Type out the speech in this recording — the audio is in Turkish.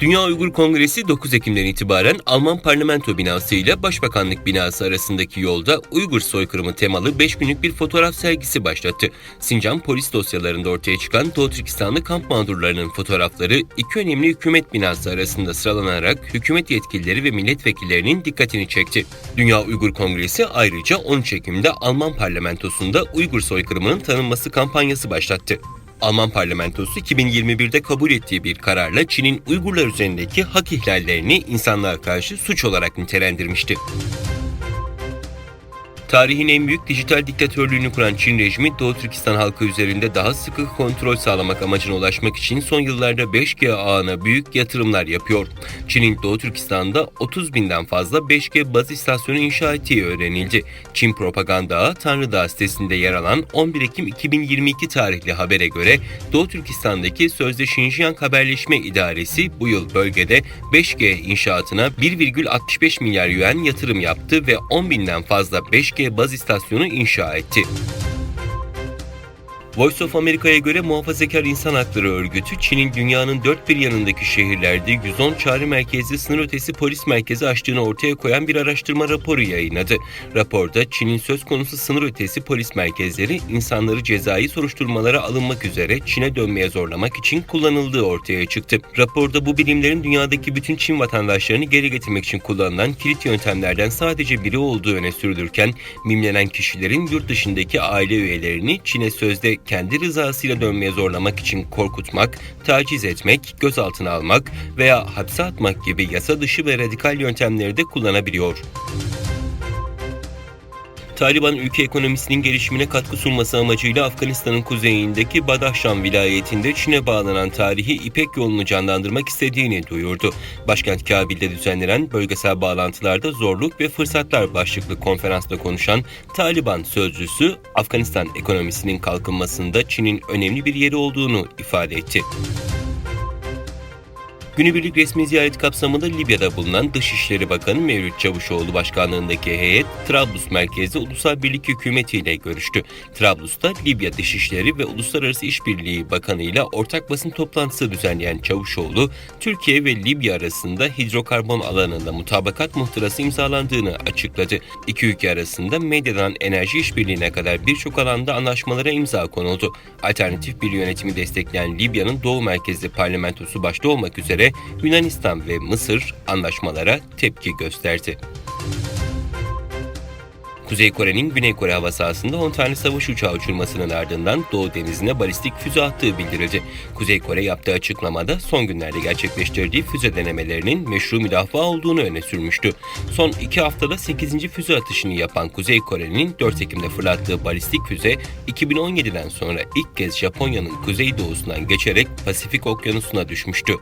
Dünya Uygur Kongresi 9 Ekim'den itibaren Alman parlamento binası ile Başbakanlık binası arasındaki yolda Uygur soykırımı temalı 5 günlük bir fotoğraf sergisi başlattı. Sincan polis dosyalarında ortaya çıkan Doğu Türkistanlı kamp mağdurlarının fotoğrafları iki önemli hükümet binası arasında sıralanarak hükümet yetkilileri ve milletvekillerinin dikkatini çekti. Dünya Uygur Kongresi ayrıca 13 Ekim'de Alman parlamentosunda Uygur soykırımının tanınması kampanyası başlattı. Alman parlamentosu 2021'de kabul ettiği bir kararla Çin'in Uygurlar üzerindeki hak ihlallerini insanlığa karşı suç olarak nitelendirmişti. Tarihin en büyük dijital diktatörlüğünü kuran Çin rejimi Doğu Türkistan halkı üzerinde daha sıkı kontrol sağlamak amacına ulaşmak için son yıllarda 5G ağına büyük yatırımlar yapıyor. Çin'in Doğu Türkistan'da 30 binden fazla 5G baz istasyonu inşa ettiği öğrenildi. Çin propaganda ağı Tanrı Dağı sitesinde yer alan 11 Ekim 2022 tarihli habere göre Doğu Türkistan'daki sözde Şinjiang Haberleşme İdaresi bu yıl bölgede 5G inşaatına 1,65 milyar yuan yatırım yaptı ve 10 binden fazla 5G baz istasyonu inşa etti. Voice of America'ya göre muhafazakar insan hakları örgütü, Çin'in dünyanın dört bir yanındaki şehirlerde 110 çağrı merkezli sınır ötesi polis merkezi açtığını ortaya koyan bir araştırma raporu yayınladı. Raporda Çin'in söz konusu sınır ötesi polis merkezleri insanları cezai soruşturmalara alınmak üzere Çin'e dönmeye zorlamak için kullanıldığı ortaya çıktı. Raporda bu birimlerin dünyadaki bütün Çin vatandaşlarını geri getirmek için kullanılan kilit yöntemlerden sadece biri olduğu öne sürülürken, mimlenen kişilerin yurt dışındaki aile üyelerini Çin'e sözde kendi rızasıyla dönmeye zorlamak için korkutmak, taciz etmek, gözaltına almak veya hapse atmak gibi yasa dışı ve radikal yöntemleri de kullanabiliyor. Taliban ülke ekonomisinin gelişimine katkı sunması amacıyla Afganistan'ın kuzeyindeki Badakhşan vilayetinde Çin'e bağlanan tarihi İpek yolunu canlandırmak istediğini duyurdu. Başkent Kabil'de düzenlenen bölgesel bağlantılarda zorluk ve fırsatlar başlıklı konferansta konuşan Taliban sözcüsü Afganistan ekonomisinin kalkınmasında Çin'in önemli bir yeri olduğunu ifade etti. Günübirlik resmi ziyaret kapsamında Libya'da bulunan Dışişleri Bakanı Mevlüt Çavuşoğlu başkanlığındaki heyet Trablus merkezli Ulusal Birlik Hükümeti ile görüştü. Trablus'ta Libya Dışişleri ve Uluslararası İşbirliği Bakanı ile ortak basın toplantısı düzenleyen Çavuşoğlu, Türkiye ve Libya arasında hidrokarbon alanında mutabakat muhtırası imzalandığını açıkladı. İki ülke arasında medyadan enerji işbirliğine kadar birçok alanda anlaşmalara imza konuldu. Alternatif bir yönetimi destekleyen Libya'nın Doğu merkezli parlamentosu başta olmak üzere Yunanistan ve Mısır anlaşmalara tepki gösterdi. Kuzey Kore'nin Güney Kore hava sahasında 10 tane savaş uçağı uçurmasının ardından Doğu Denizi'ne balistik füze attığı bildirildi. Kuzey Kore yaptığı açıklamada son günlerde gerçekleştirdiği füze denemelerinin meşru müdafaa olduğunu öne sürmüştü. Son iki haftada 8. füze atışını yapan Kuzey Kore'nin 4 Ekim'de fırlattığı balistik füze 2017'den sonra ilk kez Japonya'nın kuzeydoğusundan geçerek Pasifik Okyanusu'na düşmüştü.